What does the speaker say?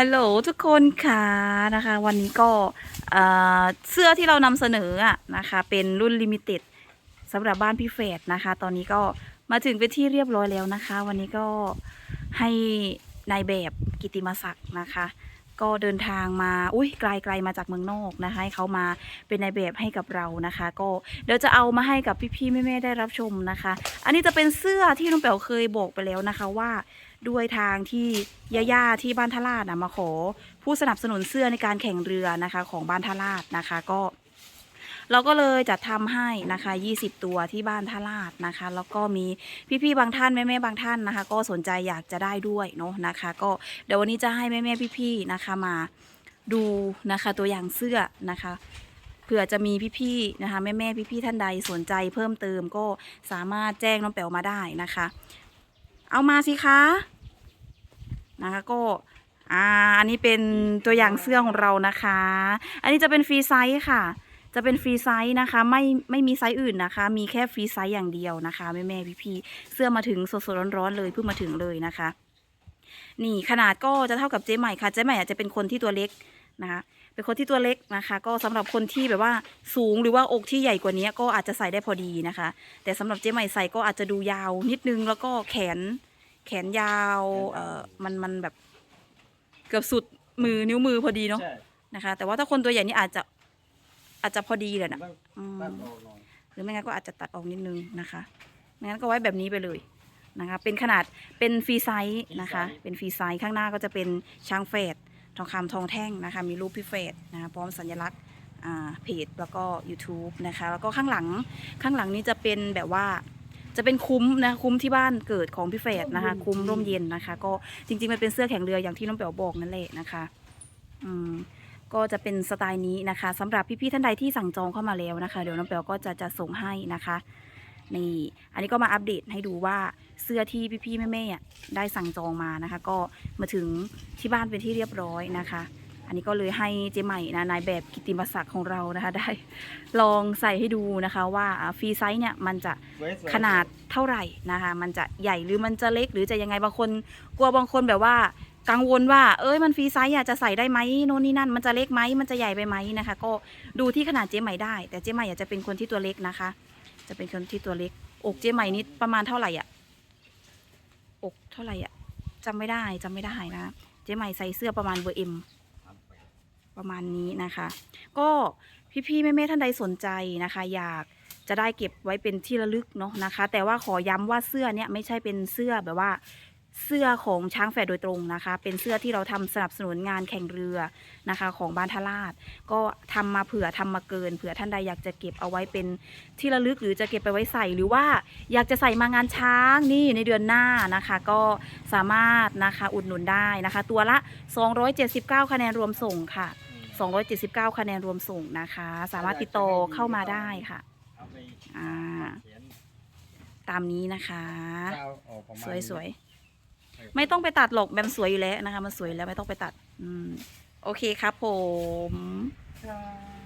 ฮัลโหลทุกคนค่ะนะคะ วันนี้ก็เสื้อที่เรานำเสนออะนะคะ เป็นรุ่นลิมิเต็ดสำหรับบ้านพี่เฟดนะคะ ตอนนี้ก็มาถึงเป็นที่เรียบร้อยแล้วนะคะ วันนี้ก็ให้นายแบบกิติมศักดิ์นะคะ ก็เดินทางมาอุ้ยไกลไกลมาจากเมืองนอกนะคะ ให้เขามาเป็นนายแบบให้กับเรานะคะ ก็เดี๋ยวจะเอามาให้กับพี่ๆแม่ๆได้รับชมนะคะ อันนี้จะเป็นเสื้อที่น้องแป๋วเคยบอกไปแล้วนะคะว่า ด้วยทางที่ย่าๆที่บ้านทลาดนะมาขอผู้สนับสนุนเสื้อในการแข่งเรือนะคะของบ้านทลาดนะคะก็ เราก็เลยจัดทำให้นะคะ 20 ตัวที่บ้านท่าลาดนะคะ แล้วก็มีพี่ๆบางท่านแม่ๆบางท่านนะคะ ก็สนใจอยากจะได้ด้วยเนาะนะคะ ก็เดี๋ยววันนี้จะให้แม่ๆพี่ๆนะคะมาดูนะคะตัวอย่างเสื้อนะคะเผื่อจะมีพี่ๆนะคะแม่ๆพี่ๆท่านใดสนใจเพิ่มเติมก็สามารถแจ้งน้องแป๋วมาได้นะคะ เอามาสิคะนะคะก็อ่าอันนี้เป็นตัวอย่างเสื้อของเรานะคะ อันนี้จะเป็นฟรีไซส์ค่ะ จะเป็นฟรีไซส์นะคะ ไม่ไม่มีไซส์อื่นนะคะ มีแค่ฟรีไซส์อย่างเดียวนะคะแม่แม่พี่พี่เสื้อมาถึงสดๆร้อนๆเลยเพิ่งมาถึงเลยนะคะ นี่ขนาดก็จะเท่ากับเจ๊ใหม่ค่ะเจ๊ใหม่อาจจะเป็นคนที่ตัวเล็กนะคะ เป็นคนที่ตัวเล็กนะคะ ก็สำหรับคนที่แบบว่าสูงหรือว่าอกที่ใหญ่กว่านี้ก็อาจจะใส่ได้พอดีนะคะ แต่สำหรับเจ๊ใหม่ใส่ก็อาจจะดูยาวนิดนึงแล้วก็แขนแขนยาวเออมันมันแบบเกือบสุดมือนิ้วมือพอดีเนาะใช่นะคะ แต่ว่าถ้าคนตัวใหญ่นี่อาจจะอาจจะพอดีเลยนะต้องอืมตัดออกหน่อยหรือไม่งั้นก็อาจจะตัดออกนิดนึงนะคะไม่งั้นก็ไว้แบบนี้ไปเลยนะคะ เป็นขนาดเป็นฟรีไซส์นะคะ เป็นฟรีไซส์ข้างหน้าก็จะเป็นช้างเฟด ทองคำทองแท่งนะคะ มีรูปพี่เฟดนะคะพร้อมสัญลักษณ์อ่าเพจแล้วก็ YouTube นะคะ แล้วก็ข้างหลังข้างหลังนี้จะเป็นแบบว่าจะเป็นคุ้มนะคุ้มที่บ้านเกิดของพี่เฟดนะคะ คุ้มร่มเย็นนะคะ ก็จริงๆมันเป็นเสื้อแข่งเรืออย่างที่น้องเป๋วบอกนั่นแหละนะคะอืมก็จะเป็นสไตล์นี้นะคะสำหรับพี่ๆท่านใดที่สั่งจองเข้ามาแล้วนะคะ เดี๋ยวน้องเปียวก็จะจะส่งให้นะคะ นี่ อันนี้ก็มาอัปเดตให้ดูว่าเสื้อที่พี่ๆแม่ๆอะได้สั่งจองมานะคะ ก็มาถึงที่บ้านเป็นที่เรียบร้อยนะคะ อันนี้ก็เลยให้เจใหม่นะนายแบบกิติมศักดิ์ของเรานะคะ ได้ลองใส่ให้ดูนะคะว่าฟรีไซส์เนี่ยมันจะขนาดเท่าไหร่นะคะ มันจะใหญ่หรือมันจะเล็กหรือจะยังไงบางคนกลัวบางคนแบบว่ากังวลว่าเอ้ยมันฟรีไซส์อะจะใส่ได้ไหมโน่นนี่นั่น มันจะเล็กไหมมันจะใหญ่ไปไหมนะคะ ก็ดูที่ขนาดเจ๊ใหม่ได้ แต่เจ๊ใหม่อาจจะเป็นคนที่ตัวเล็กนะคะ จะเป็นคนที่ตัวเล็ก อกเจ๊ใหม่นี่ประมาณเท่าไหร่อะอกเท่าไหร่อะจำไม่ได้จำไม่ได้นะ เจ๊ใหม่ใส่เสื้อประมาณเบอร์เอ็มประมาณนี้นะคะ ก็พี่ๆแม่ๆท่านใดสนใจนะคะ อยากจะได้เก็บไว้เป็นที่ระลึกเนาะนะคะ แต่ว่าขอย้ำว่าเสื้อเนี่ยไม่ใช่เป็นเสื้อแบบว่า เสื้อของช้างแฝดโดยตรงนะคะ เป็นเสื้อที่เราทำสนับสนุนงานแข่งเรือนะคะ ของบ้านทลาดก็ทำมาเผื่อทำมาเกินเผื่อท่านใดอยากจะเก็บเอาไว้เป็นที่ระลึกหรือจะเก็บไปไว้ใส่หรือว่าอยากจะใส่มางานช้างนี่ในเดือนหน้านะคะ ก็สามารถนะคะอุดหนุนได้นะคะ ตัวละ 279 คะแนนรวมส่งค่ะ 279 คะแนนรวมส่งนะคะ สามารถติดต่อเข้ามาได้ค่ะเอาไปอ่าเขียนตามนี้นะคะเจ้าออกประมาณสวยสวยนี้ๆ ไม่ต้องไปตัดหรอกแบมสวยอยู่แล้วนะคะ มันสวยแล้วไม่ต้องไปตัด อืม โอเคครับผมครับ